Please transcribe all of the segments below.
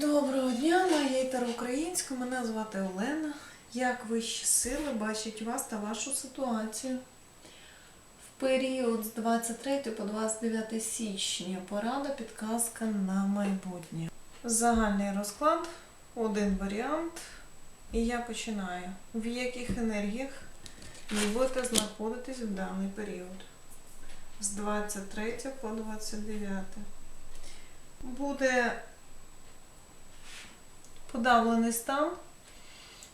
Доброго дня, Тара Українська. Мене звати Олена. Як вищі сили бачать вас та вашу ситуацію? В період з 23 по 29 січня порада підказка на майбутнє. Загальний розклад, один варіант. І я починаю. В яких енергіях ви будете знаходитись в даний період? З 23 по 29. Буде подавлений стан,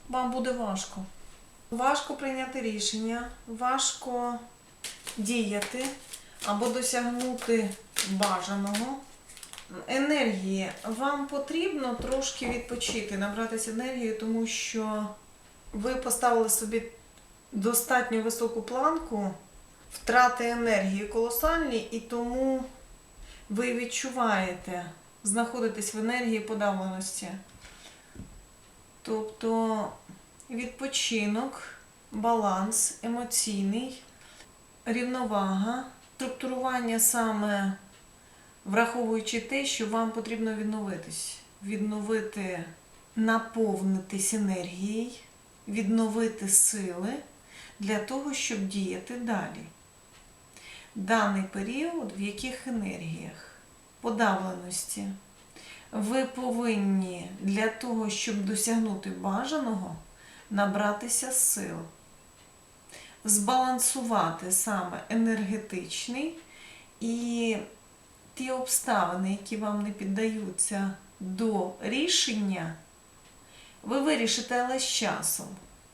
вам буде важко. Важко прийняти рішення, важко діяти або досягнути бажаного. Енергії. Вам потрібно трошки відпочити, набратися енергії, тому що ви поставили собі достатньо високу планку, втрати енергії колосальні, і тому ви відчуваєте, знаходитесь в енергії подавленості. Тобто відпочинок, баланс емоційний, рівновага, структурування саме враховуючи те, що вам потрібно відновитись, відновити, наповнитись енергією, відновити сили для того, щоб діяти далі. Даний період, в яких енергіях? Подавленості ви повинні для того, щоб досягнути бажаного, набратися сил, збалансувати саме енергетичний і ті обставини, які вам не піддаються до рішення, ви вирішите, але з часом,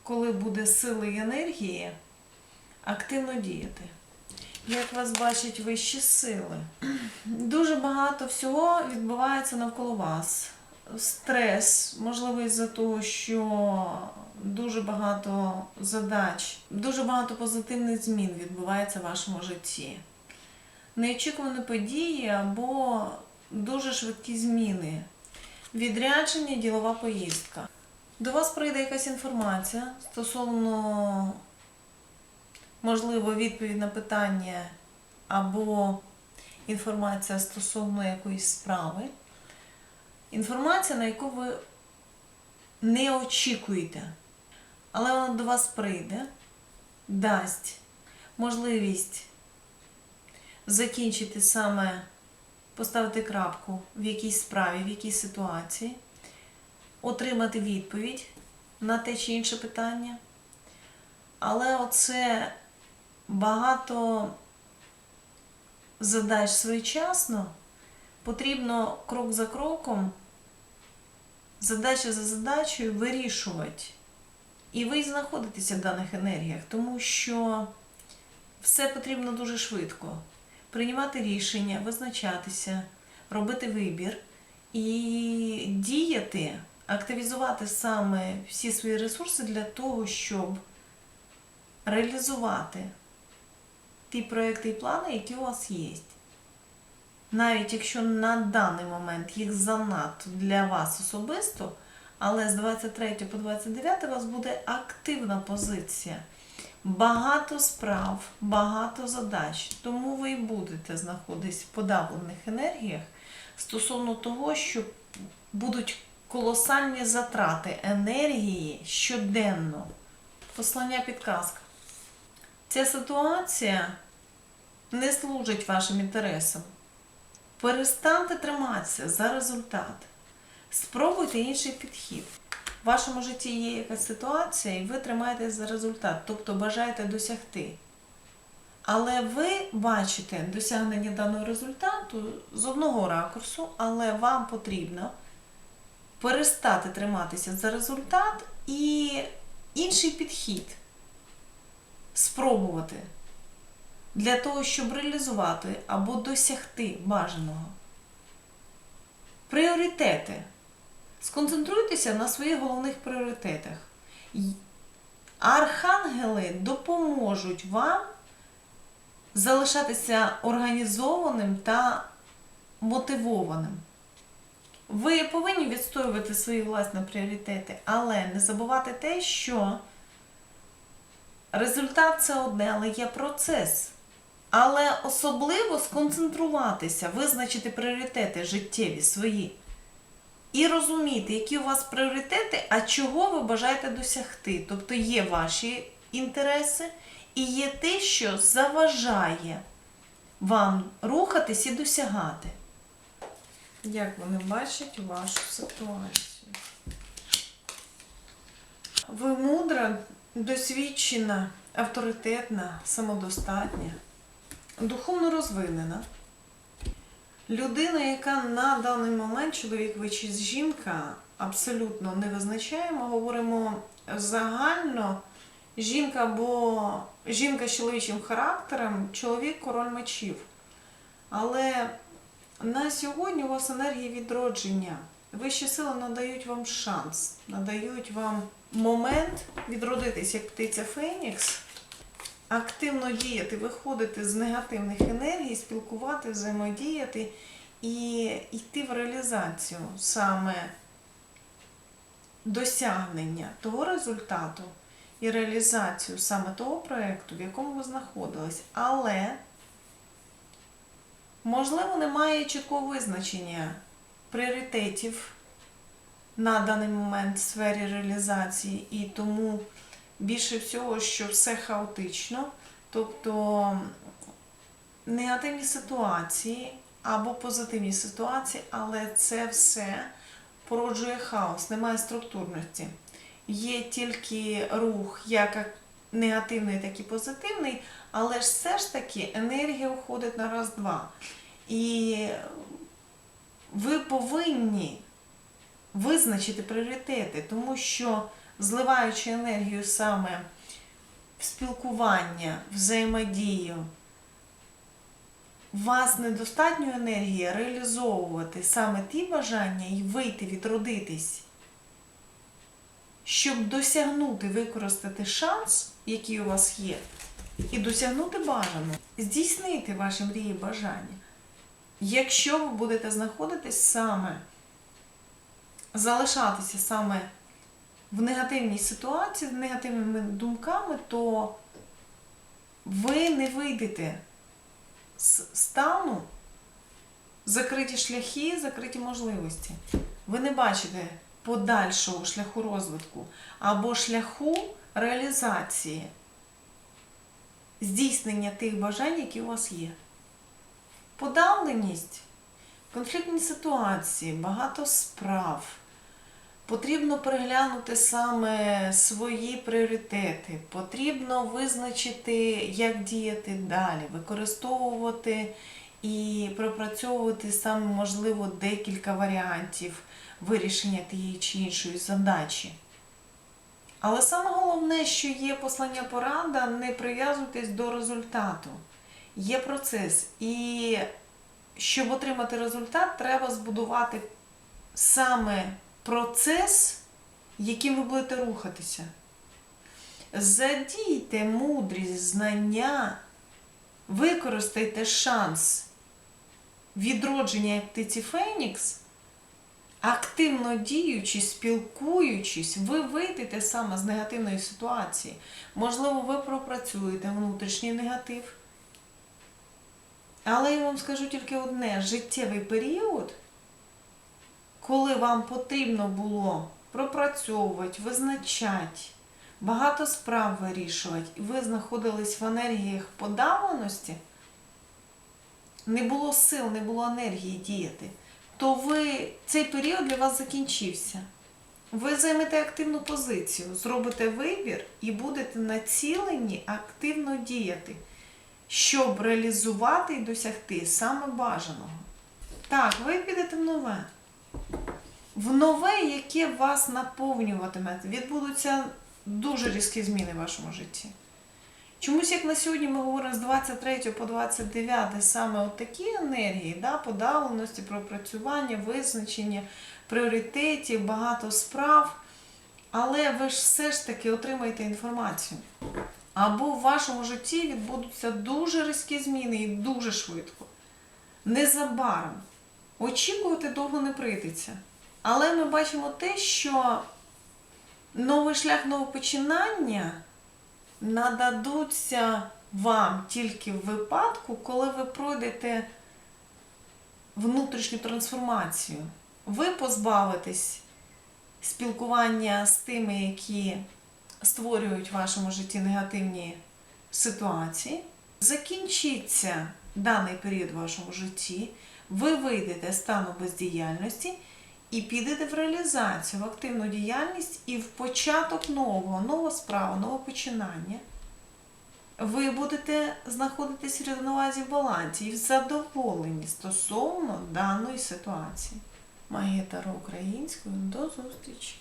коли буде сили і енергії, активно діяти. Як вас бачать вищі сили? Дуже багато всього відбувається навколо вас. Стрес, можливо, із-за того, що дуже багато задач, дуже багато позитивних змін відбувається в вашому житті. Неочікувані події або дуже швидкі зміни. Відрядження, ділова поїздка. До вас прийде якась інформація стосовно можливо, відповідь на питання або інформація стосовно якоїсь справи. Інформація, на яку ви не очікуєте, але вона до вас прийде, дасть можливість закінчити саме, поставити крапку в якійсь справі, в якійсь ситуації, отримати відповідь на те чи інше питання. Але оце багато задач своєчасно, потрібно крок за кроком, задача за задачею вирішувати. І ви знаходитеся в даних енергіях, тому що все потрібно дуже швидко. Приймати рішення, визначатися, робити вибір і діяти, активізувати саме всі свої ресурси для того, щоб реалізувати ті проекти і плани, які у вас є. Навіть якщо на даний момент їх занадто для вас особисто, але з 23 по 29 у вас буде активна позиція. Багато справ, багато задач. Тому ви і будете знаходитись в подавлених енергіях стосовно того, що будуть колосальні затрати енергії щоденно. Послання підказка. Ця ситуація не служить вашим інтересам. Перестаньте триматися за результат. Спробуйте інший підхід. В вашому житті є якась ситуація, і ви тримаєтесь за результат, тобто бажаєте досягти. Але ви бачите досягнення даного результату з одного ракурсу, але вам потрібно перестати триматися за результат і інший підхід спробувати для того, щоб реалізувати або досягти бажаного. Пріоритети. Сконцентруйтеся на своїх головних пріоритетах. Архангели допоможуть вам залишатися організованим та мотивованим. Ви повинні відстоювати свої власні пріоритети, але не забувати те, що результат це одне, але є процес. Але особливо сконцентруватися, визначити пріоритети життєві свої і розуміти, які у вас пріоритети, а чого ви бажаєте досягти. Тобто є ваші інтереси і є те, що заважає вам рухатись і досягати. Як вони бачать вашу ситуацію? Ви мудра, досвідчена, авторитетна, самодостатня, духовно розвинена. Людина, яка на даний момент, чоловік ви чи жінка, абсолютно не визначає, ми говоримо загально жінка або жінка з чоловічим характером, чоловік король мечів. Але на сьогодні у вас енергія відродження. Вищі сили надають вам шанс, надають вам момент відродитись як птиця Фенікс, активно діяти, виходити з негативних енергій, спілкувати, взаємодіяти і йти в реалізацію саме досягнення того результату і реалізацію саме того проєкту, в якому ви знаходились. Але, можливо, немає чіткого визначення пріоритетів на даний момент в сфері реалізації, і тому більше всього, що все хаотично, тобто негативні ситуації або позитивні ситуації, але це все породжує хаос, немає структурності. Є тільки рух як негативний, так і позитивний, але ж все ж таки енергія уходить на раз-два. І ви повинні визначити пріоритети, тому що зливаючи енергію саме в спілкування, взаємодію, у вас недостатньо енергії реалізовувати саме ті бажання і вийти, відродитись, щоб досягнути, використати шанс, який у вас є, і досягнути бажаного, здійснити ваші мрії бажання. Якщо ви будете знаходитись саме, залишатися саме в негативній ситуації, з негативними думками, то ви не вийдете з стану закриті шляхи, закриті можливості. Ви не бачите подальшого шляху розвитку або шляху реалізації, здійснення тих бажань, які у вас є. Подавленість, конфліктні ситуації, багато справ. Потрібно переглянути саме свої пріоритети, потрібно визначити, як діяти далі, використовувати і пропрацьовувати саме, можливо, декілька варіантів вирішення тієї чи іншої задачі. Але саме головне, що є послання порада, не прив'язуйтесь до результату. Є процес. І щоб отримати результат, треба збудувати саме процес, яким ви будете рухатися. Задійте мудрість, знання, використайте шанс відродження як птиці Фенікс, активно діючи, спілкуючись, ви вийдете саме з негативної ситуації. Можливо, ви пропрацюєте внутрішній негатив. Але я вам скажу тільки одне: життєвий період коли вам потрібно було пропрацьовувати, визначати, багато справ вирішувати, і ви знаходились в енергіях подавленості, не було сил, не було енергії діяти, то ви цей період для вас закінчився. Ви займете активну позицію, зробите вибір і будете націлені активно діяти, щоб реалізувати і досягти саме бажаного. Так, ви підете в нове в нове, яке вас наповнюватиме, відбудуться дуже різкі зміни в вашому житті. Чомусь, як на сьогодні ми говоримо з 23 по 29 саме от такі енергії, да, подавленості, пропрацювання, визначення пріоритетів, багато справ. Але ви ж все ж таки отримаєте інформацію. Або в вашому житті відбудуться дуже різкі зміни і дуже швидко. Незабаром. Очікувати довго не прийдеться. Але ми бачимо те, що новий шлях нового починання нададуться вам тільки в випадку, коли ви пройдете внутрішню трансформацію. ви позбавитесь спілкування з тими, які створюють в вашому житті негативні ситуації. Закінчиться даний період в вашому житті, ви вийдете з стану бездіяльності і підете в реалізацію, в активну діяльність і в початок нового, нового справу, нового починання. Ви будете знаходитись в рівновазі в балансі і в задоволенні стосовно даної ситуації. Магія Таро українською. До зустрічі!